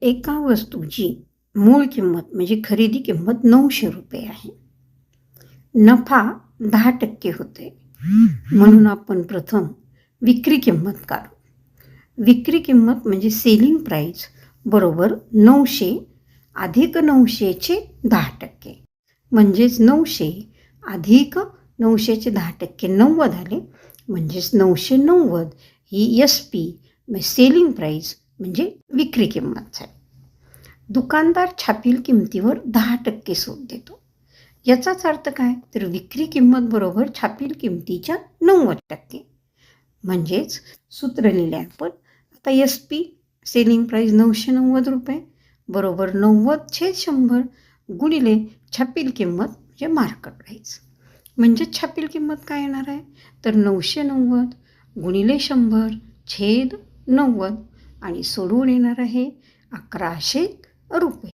एका वस्तूची मूळ किंमत म्हणजे खरेदी किंमत नऊशे रुपये आहे. नफा दहा टक्के होते. म्हणून आपण प्रथम विक्री किंमत काढू. विक्री किंमत म्हणजे सेलिंग प्राईस बरोबर नऊशे अधिक नऊशेचे दहा टक्के. म्हणजेच नऊशे अधिक नऊशेचे दहा टक्के नव्वद आले. म्हणजेच नऊशे नव्वद ही एस पी सेलिंग प्राईस म्हणजे विक्री किंमत झाली. दुकानदार छापील किमतीवर दहा टक्के सूट देतो. याचाच अर्थ काय? तर विक्री किंमत बरोबर छापील किमतीच्या नव्वद टक्के. म्हणजेच सूत्र लिहिले आपण आता एस पी सेलिंग प्राईस नऊशे नव्वद रुपये बरोबर नव्वद छेद शंभर गुणिले छापील किंमत म्हणजे मार्केट प्राईस म्हणजे छापील किंमत काय येणार आहे? तर नऊशे नव्वद गुणिले शंभर छेद नव्वद आणि सोडून येणार आहे अकराशे रुपये.